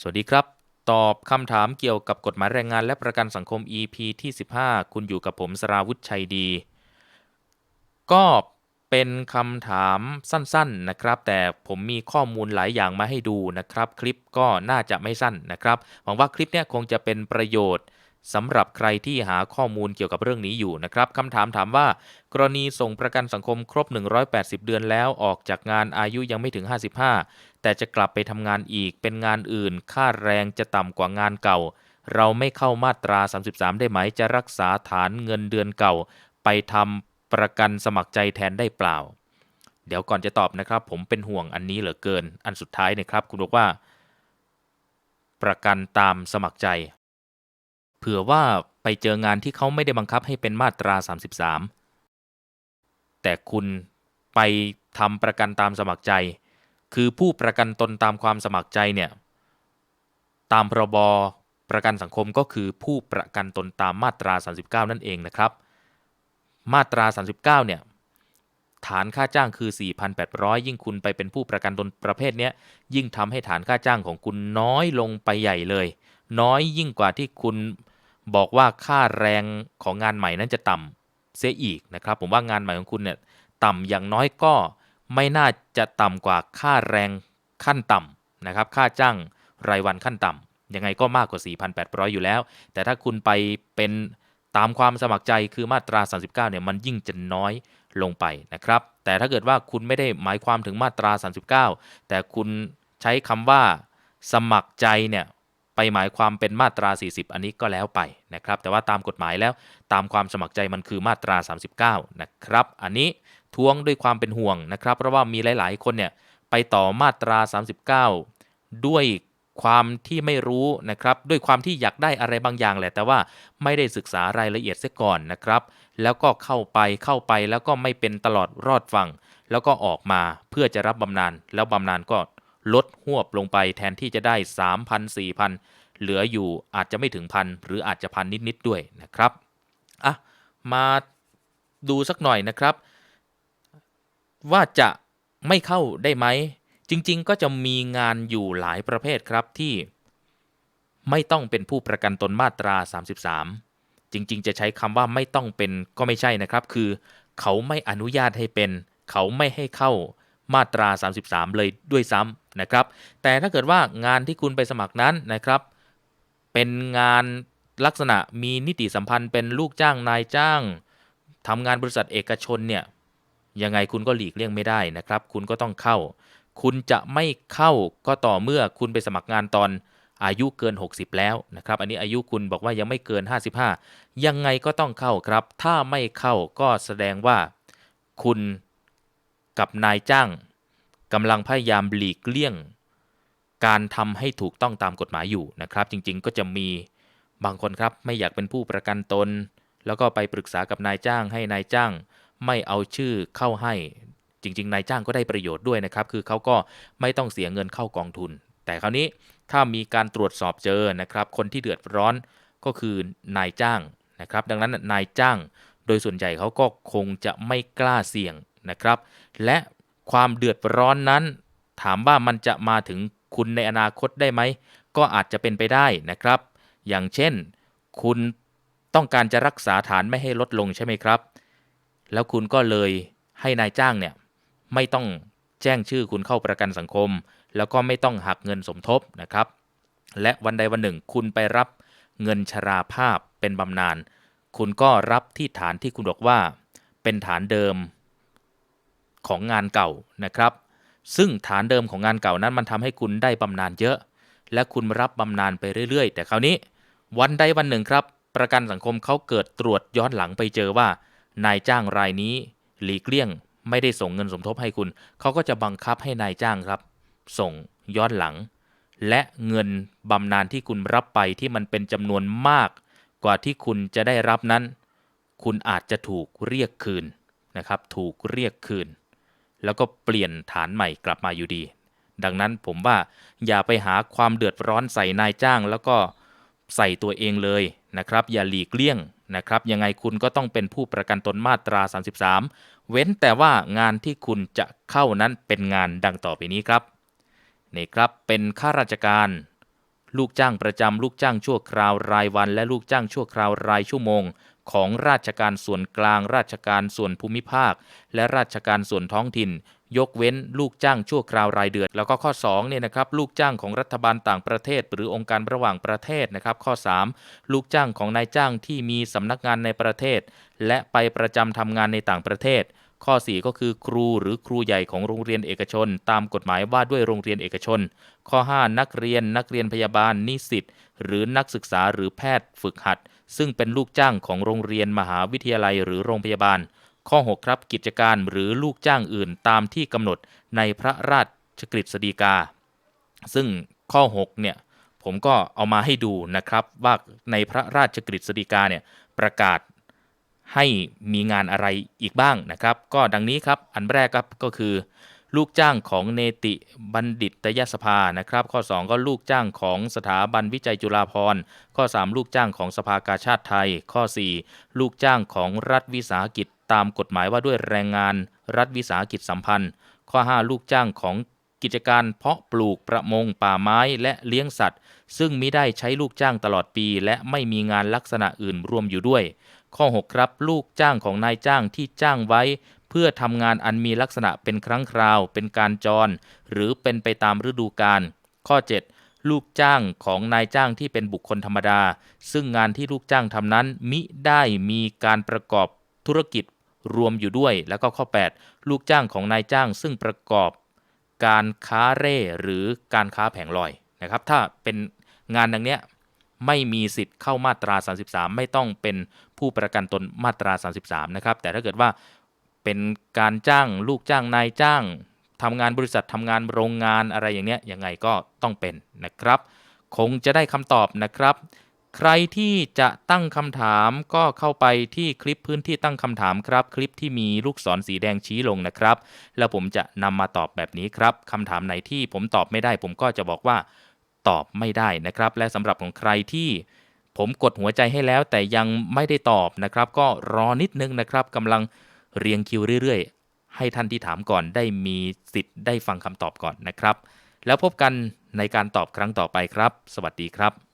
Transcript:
สวัสดีครับ ตอบคำถามเกี่ยวกับกฎหมายแรงงานและประกันสังคม EP ที่ 15 คุณอยู่กับผมสราวุธชัยดี ก็เป็นคำถามสั้นๆนะครับ แต่ผมมีข้อมูลหลายอย่างมาให้ดูนะครับ คลิปก็น่าจะไม่สั้นนะครับหวังว่าคลิปเนี้ยคงจะเป็นประโยชน์ สำหรับใครที่หาข้อมูลเกี่ยวกับเรื่องนี้อยู่นะครับคำถามถามว่า กรณีส่งประกันสังคมครบ 180 เดือนแล้วออกจากงานอายุยังไม่ถึง 55 แต่จะกลับไปทำงานอีกเป็นงานอื่น ค่าแรงจะต่ำกว่างานเก่า เราไม่เข้ามาตรา 33 ได้ไหมจะรักษาฐานเงินเดือนเก่า ไปทำประกันสมัครใจแทนได้เปล่า เดี๋ยวก่อนจะตอบนะครับ ผมเป็นห่วงอันนี้เหลือเกิน อันสุดท้ายนะครับ คุณบอกว่า ประกันตามสมัครใจ เผื่อว่าไปเจองานที่เขาไม่ได้บังคับให้เป็นมาตรา 33 แต่คุณไปทำประกันตามสมัครใจ คือผู้ประกันตนตามความสมัครใจเนี่ย ตามพรบประกันสังคมก็คือผู้ประกันตนตามมาตรา 39 นั่นเองนะครับ มาตรา 39 เนี่ย ฐานค่าจ้างคือ 4,800 ยิ่งคุณไปเป็นผู้ประกันตนประเภทนี้ยิ่งทำให้ฐานค่าจ้างของคุณน้อยลงไปใหญ่เลย น้อยยิ่งกว่าที่คุณ บอกว่าค่าแรงของงานใหม่นั้นจะต่ำเสียอีกนะครับ ผมว่างานใหม่ของคุณเนี่ยต่ำอย่างน้อยก็ไม่น่าจะต่ำกว่าค่าแรงขั้นต่ำนะครับ ค่าจ้างรายวันขั้นต่ำยังไงก็มากกว่า 4,800 อยู่แล้ว แต่ถ้าคุณไปเป็นตามความสมัครใจคือมาตรา 39 เนี่ยมันยิ่งจะน้อยลงไปนะครับ แต่ถ้าเกิดว่าคุณไม่ได้หมายความถึงมาตรา 39 แต่คุณใช้คำว่าสมัครใจเนี่ย ไปหมายความเป็นมาตรา 40 อันนี้ก็แล้วไปนะครับ แต่ว่าตามกฎหมายแล้วตามความสมัครใจมันคือมาตรา 39 นะครับ อันนี้ท้วงด้วยความเป็นห่วงนะครับ เพราะว่ามีหลาย ๆ คนเนี่ยไปต่อมาตรา 39 ด้วยความที่ไม่รู้นะครับ ด้วยความที่อยากได้อะไรบางอย่างแหละ แต่ว่าไม่ได้ศึกษารายละเอียดเสียก่อนนะครับ แล้วก็เข้าไปเข้าไปแล้วก็ไม่เป็นตลอดรอดฟัง แล้วก็ออกมาเพื่อจะรับบำนาญแล้วบำนาญก็ ลดหวบลงไปแทนที่จะได้ 3,000 4,000 เหลืออยู่อาจจะไม่ถึงพันหรืออาจจะพันนิด ๆ ด้วยนะครับอะมาดูสักหน่อยนะครับ ว่าจะไม่เข้าได้ไหม จริง ๆ ก็จะมีงานอยู่หลายประเภทครับที่ไม่ต้องเป็นผู้ประกันตนมาตรา 33 จริง ๆ จะใช้คำว่าไม่ต้องเป็นก็ไม่ใช่นะครับ คือ เขาไม่อนุญาตให้เป็น เขาไม่ให้เข้า มาตรา 33 เลยด้วยซ้ำนะครับ แต่ถ้าเกิดว่างานที่คุณไปสมัครนั้นนะครับ เป็นงานลักษณะมีนิติสัมพันธ์เป็นลูกจ้างนายจ้างทำงานบริษัทเอกชนเนี่ยยังไงคุณก็หลีกเลี่ยงไม่ได้นะครับ คุณก็ต้องเข้า คุณจะไม่เข้าก็ต่อเมื่อคุณไปสมัครงานตอนอายุเกิน 60 แล้วนะครับ อันนี้อายุคุณบอกว่ายังไม่เกิน 55 ยังไงก็ต้องเข้าครับ ถ้าไม่เข้าก็แสดงว่าคุณ กับนายจ้างกำลังพยายามหลีกเลี่ยง การทำให้ถูกต้องตามกฎหมายอยู่นะครับ จริงๆ ก็จะมีบางคนครับไม่อยากเป็นผู้ประกันตน แล้วก็ไปปรึกษากับนายจ้าง ให้นายจ้างไม่เอาชื่อเข้าให้ จริง ๆ นายจ้างก็ได้ประโยชน์ด้วยนะครับ คือเขาก็ไม่ต้องเสียเงินเข้ากองทุน แต่คราวนี้ถ้ามีการตรวจสอบเจอนะครับ คนที่เดือดร้อนก็คือนายจ้างนะครับ ดังนั้นนายจ้างโดยส่วนใหญ่เขาก็คงจะไม่กล้าเสี่ยง นะครับ และความเดือดร้อนนั้น ถามว่ามันจะมาถึงคุณในอนาคตได้ไหม ก็อาจจะเป็นไปได้นะครับ อย่างเช่น คุณต้องการจะรักษาฐานไม่ให้ลดลงใช่ไหมครับ แล้วคุณก็เลยให้นายจ้างเนี่ยไม่ต้องแจ้งชื่อคุณเข้าประกันสังคม แล้วก็ไม่ต้องหักเงินสมทบนะครับ และวันใดวันหนึ่ง คุณไปรับเงินชราภาพเป็นบำนาญคุณก็รับที่ฐานที่คุณบอกว่า เป็นฐานเดิม ของงานเก่านะครับ ซึ่งฐานเดิมของงานเก่านั้นมันทำให้คุณได้บำนาญเยอะ และคุณรับบำนาญไปเรื่อยๆ แต่คราวนี้ วันใดวันหนึ่งครับ ประกันสังคมเขาเกิดตรวจย้อนหลังไปเจอว่า นายจ้างรายนี้ หลีกเลี่ยง ไม่ได้ส่งเงินสมทบให้คุณ เขาก็จะบังคับให้นายจ้างครับ ส่งย้อนหลัง และเงินบำนาญที่คุณรับไปที่มันเป็นจำนวนมาก กว่าที่คุณจะได้รับนั้น คุณอาจจะถูกเรียกคืนนะครับ ถูกเรียกคืน แล้วก็เปลี่ยนฐานใหม่กลับมาอยู่ดี ดังนั้นผมว่าอย่าไปหาความเดือดร้อนใส่นายจ้าง แล้วก็ใส่ตัวเองเลยนะครับ อย่าหลีกเลี่ยงนะครับ ยังไงคุณก็ต้องเป็นผู้ประกันตนมาตรา 33 เว้นแต่ว่างานที่คุณจะเข้านั้นเป็นงานดังต่อไปนี้ครับนี่ครับเป็นข้าราชการ ลูกจ้างประจำลูกจ้างชั่วคราวรายวัน และลูกจ้างชั่วคราวรายชั่วโมง ของราชการส่วนกลาง ราชการส่วนภูมิภาค และราชการส่วนท้องถิ่น ยกเว้นลูกจ้างชั่วคราวรายเดือน แล้วก็ข้อ2เนี่ยนะครับลูกจ้างของรัฐบาลต่างประเทศ หรือองค์การระหว่างประเทศนะครับ ข้อ 3 ลูกจ้างของนายจ้างที่มีสำนักงานในประเทศ และไปประจำทำงานในต่างประเทศ ข้อ 4 ก็คือครูหรือครูใหญ่ของโรงเรียนเอกชน ตามกฎหมายว่าด้วยโรงเรียนเอกชน ข้อ 5 นักเรียน นักเรียนพยาบาล นิสิต หรือนักศึกษาหรือแพทย์ฝึกหัด ซึ่งเป็นลูกจ้างของโรงเรียนมหาวิทยาลัยหรือโรงพยาบาล ข้อ 6 ครับกิจการหรือลูกจ้างอื่นตามที่กำหนดในพระราชกฤษฎีกา ซึ่งข้อ 6 เนี่ยผมก็เอามาให้ดูนะครับว่าในพระราชกฤษฎีกาเนี่ยประกาศ ให้มีงานอะไรอีกบ้างนะครับ ก็ดังนี้ครับ อันแรกครับก็คือ ลูกจ้างของเนติบัณฑิตยสภานะครับ ข้อ 2 ก็ลูกจ้างของสถาบันวิจัยจุฬาภรณ์ ข้อ 3 ลูกจ้างของสภากาชาติไทย ข้อ 4 ลูกจ้างของรัฐวิสาหกิจตามกฎหมายว่าด้วยแรงงานรัฐวิสาหกิจสัมพันธ์ ข้อ 5 ลูกจ้างของกิจการเพาะปลูกประมงป่าไม้และเลี้ยงสัตว์ ซึ่งมิได้ใช้ลูกจ้างตลอดปี และไม่มีงานลักษณะอื่นรวมอยู่ด้วย ข้อ 6 ครับ ลูกจ้างของนายจ้างที่จ้างไว้ เพื่อทำงานอันมีลักษณะเป็นครั้งคราว เป็นการจร หรือเป็นไปตามฤดูกาลข้อ 7 ลูกจ้างของนายจ้างที่เป็นบุคคลธรรมดา ซึ่งงานที่ลูกจ้างทำนั้น มิได้มีการประกอบธุรกิจรวมอยู่ด้วย แล้วก็ข้อ 8 ลูกจ้างของนายจ้างซึ่งประกอบการค้าเร่หรือการค้าแผงลอยนะครับ ถ้าเป็นงานดังเนี้ย ไม่มีสิทธิ์เข้ามาตรา 33 ไม่ต้องเป็นผู้ประกันตนมาตรา 33 นะครับ แต่ถ้าเกิดว่าเป็นการจ้างลูกจ้างนายจ้างทำงานบริษัททำงานโรงงานอะไรอย่างเนี้ยยังไงก็ต้องเป็นนะครับ คงจะได้คำตอบนะครับ ใครที่จะตั้งคำถามก็เข้าไปที่คลิปพื้นที่ตั้งคำถามครับ คลิปที่มีลูกศรสีแดงชี้ลงนะครับ แล้วผมจะนำมาตอบแบบนี้ครับคำถามไหนที่ผมตอบไม่ได้ ผมก็จะบอกว่า ตอบไม่ได้นะครับ และสำหรับของใครที่ผมกดหัวใจให้แล้วแต่ยังไม่ได้ตอบนะครับ ก็รอนิดนึงนะครับกำลังเรียงคิวเรื่อยๆ ให้ท่านที่ถามก่อนได้มีสิทธิ์ได้ฟังคำตอบก่อนนะครับ แล้วพบกันในการตอบครั้งต่อไปครับ สวัสดีครับ